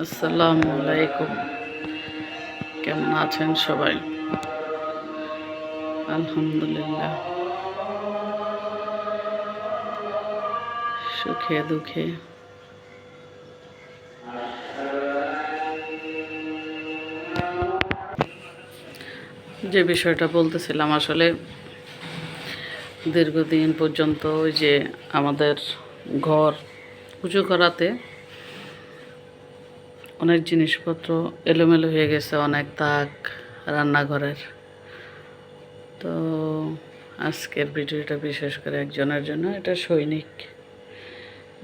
আসসালামু আলাইকুম। কেমন আছেন সবাই? আলহামদুলিল্লাহ। সুখে দুঃখে। যে বিষয়টা বলতেছিলাম আসলে দীর্ঘদিন পর্যন্ত ওই যে আমাদের ঘর পুজো করাতে অনেক জিনিসপত্র এলোমেলো হয়ে গেছে, অনেক তাক, রান্নাঘরের। তো আজকের ভিডিওটা বিশেষ করে একজনের জন্য, এটা সৈনিক।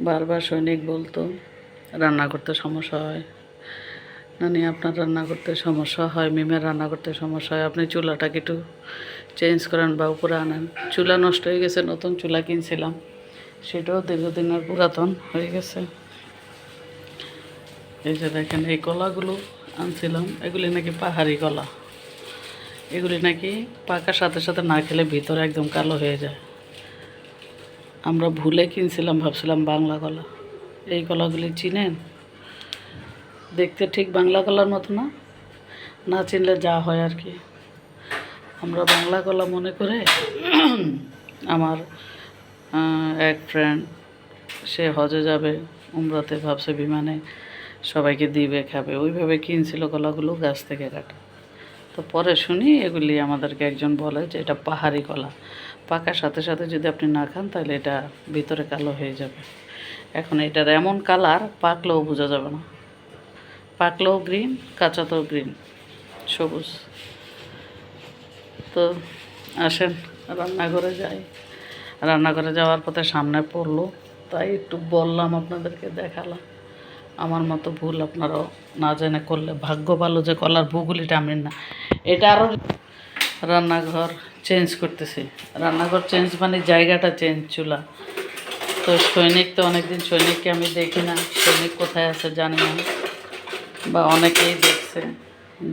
বারবার সৈনিক বলতো, রান্না করতে সমস্যা হয়। নানি, আপনার রান্না করতে সমস্যা হয়, মিমের রান্না করতে সমস্যা হয়। আপনি চুলাটাকে একটু চেঞ্জ করেন বা উপরে আনেন। চুলা নষ্ট হয়ে গেছে, নতুন চুলা কিনছিলাম। সেটাও দীর্ঘদিনের পুরাতন হয়ে গেছে। এই যে দেখেন, এই কলাগুলো আনছিলাম, এগুলি নাকি পাহাড়ি কলা। এগুলি নাকি পাকার সাথে সাথে না খেলে ভিতরে একদম কালো হয়ে যায়। আমরা ভুলে কিনছিলাম, ভাবছিলাম বাংলা কলা। এই কলাগুলি চিনেন? দেখতে ঠিক বাংলা কলার মতো না? না চিনলে যা হয় আর কি। আমরা বাংলা কলা মনে করে আমার এক ফ্রেন্ড সে হজে যাবে, উমরাতে ভাবছে বিমানে। সবাইকে দিবে, খাবে। ওইভাবে কিনছিল কলাগুলো গাছ থেকে কাটা। তো পরে শুনি এগুলি আমাদেরকে একজন বলে যে এটা পাহাড়ি কলা পাকার সাথে সাথে যদি আপনি না খান তাহলে এটা ভিতরে কালো হয়ে যাবে। এখন এটার এমন কালার, পাকলেও বোঝা যাবে না। পাকলেও গ্রিন, কাঁচাতেও গ্রিন, সবুজ। তো আসেন, রান্নাঘরে যাই। রান্নাঘরে যাওয়ার পথে সামনে পড়ল, তাই একটু বললাম আপনাদেরকে, দেখালাম। আমার মতো ভুল আপনারাও না জেনে করলে ভাগ্য ভালো যে কলার ভূগুলিটা আমি না। এটা আরও রান্নাঘর চেঞ্জ করতেছি। রান্নাঘর চেঞ্জ মানে জায়গাটা চেঞ্জ চুলা। তো সৈনিক তো অনেকদিন সৈনিককে আমি দেখি না। সৈনিক কোথায় আছে জানি না। বা অনেকেই দেখছে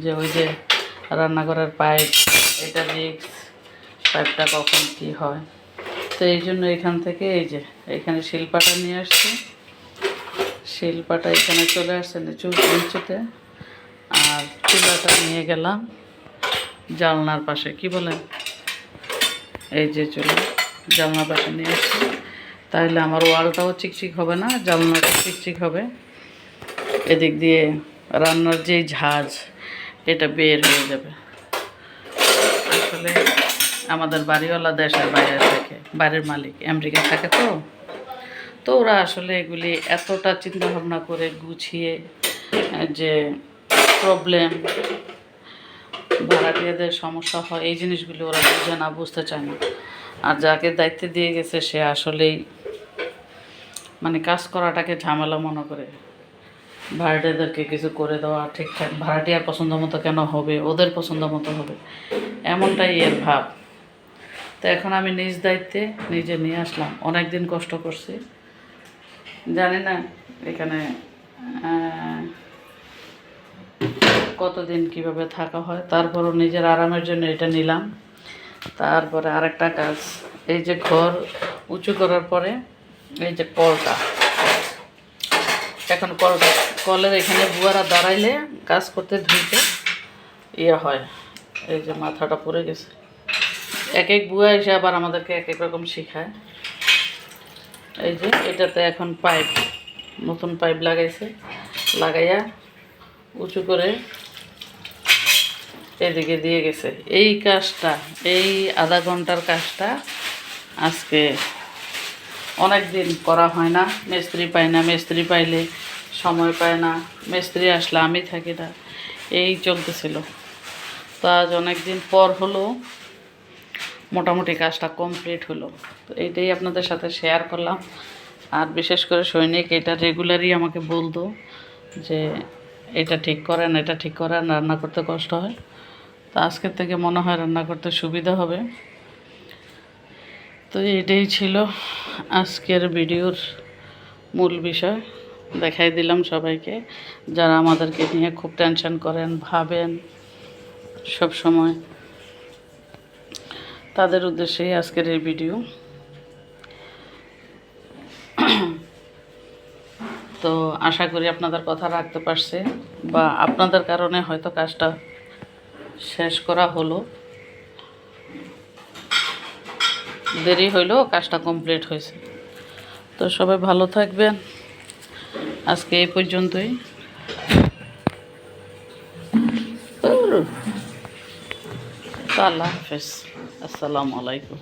যে ওই যে রান্নাঘরের পাইপ, এটা রিক্স পাইপটা কখন কী হয়। তো এই জন্য এখান থেকে এই যে, এখানে শিল্পাটা নিয়ে আসছি। শিল্পাটা এখানে চলে আসছে নিচু নিচুতে আর চুলাটা নিয়ে গেলাম জানলার পাশে, কি বলেন? এই যে চুলা জানলার পাশে নিয়ে আসছি। তাহলে আমার ওয়ালটাও চিকচিক হবে না জানলাটা চিকচিক হবে। এদিক দিয়ে রান্নার যেই ঝাঁজ, এটা বের হয়ে যাবে। আসলে আমাদের বাড়িওয়ালা দেশের বাইরে থাকে, বাড়ির মালিক আমেরিকা থাকে তো? তো ওরা আসলে এগুলি এতটা চিন্তা ভাবনা করে গুছিয়ে যে প্রবলেম ভাড়াটিয়াদের সমস্যা হয়, এই জিনিসগুলি ওরা বুঝে না, বুঝতে চায় না। আর যাকে দায়িত্ব দিয়ে গেছে, সে আসলেই মানে কাজ করাটাকে ঝামেলা মনে করে। ভাড়াটিয়াদেরকে কিছু করে দেওয়া ঠিকঠাক, ভাড়াটিয়ার পছন্দ মতো কেন হবে, ওদের পছন্দ মতো হবে, এমনটাই এর ভাব। তো এখন আমি নিজ দায়িত্বে নিজে নিয়ে আসলাম অনেক দিন কষ্ট করছি। জানি না, এখানে কতদিন কীভাবে থাকা হয়, তারপরও নিজের আরামের জন্য এটা নিলাম। তারপরে আরেকটা কাজ, এই যে ঘর উঁচু করার পরে এই যে কলটা, এখন কল কলের এখানে বুয়ারা দাঁড়াইলে কাজ করতে ধুইতে ইয়ে হয়, এই যে মাথাটা পড়ে গেছে। এক এক বুয়া এসে আবার আমাদেরকে এক এক রকম শেখায়। এই যে, এটাতে এখন পাইপ, নতুন পাইপ লাগাইছে। লাগাইয়া উঁচু করে এদিকে দিয়ে গেছে। এই কাজটা, এই আধা ঘণ্টার কাজটা আজকে অনেক দিন করা হয় না। মিস্ত্রি পায় না, মিস্ত্রি পাইলে সময় পায় না। মিস্ত্রি আসলে আমি থাকি না। এই চলতেছিল। তো আজ অনেক দিন পর হলো মোটামুটি কাজটা কমপ্লিট হলো। তো এইটাই আপনাদের সাথে শেয়ার করলাম। আর বিশেষ করে সৈনিক, এটা রেগুলারই আমাকে বলতো যে, এটা ঠিক করেন, এটা ঠিক করেন, রান্না করতে কষ্ট হয়। তো আজকের থেকে মনে হয় রান্না করতে সুবিধা হবে। তো এটাই ছিল আজকের ভিডিওর মূল বিষয়। দেখাই দিলাম সবাইকে। যারা আমাদেরকে নিয়ে খুব টেনশন করেন, ভাবেন সব সময় তাদের উদ্দেশ্যেই আজকের এই ভিডিও তো আশা করি আপনাদের কথা রাখতে পারছি বা আপনাদের কারণে হয়তো কাজটা শেষ করা হলো। দেরি হইলেও কাজটা কমপ্লিট হয়েছে। তো সবাই ভালো থাকবেন। আজকে এই পর্যন্তই। তো আল্লাহ হাফেজ। আসসালামু আলাইকুম।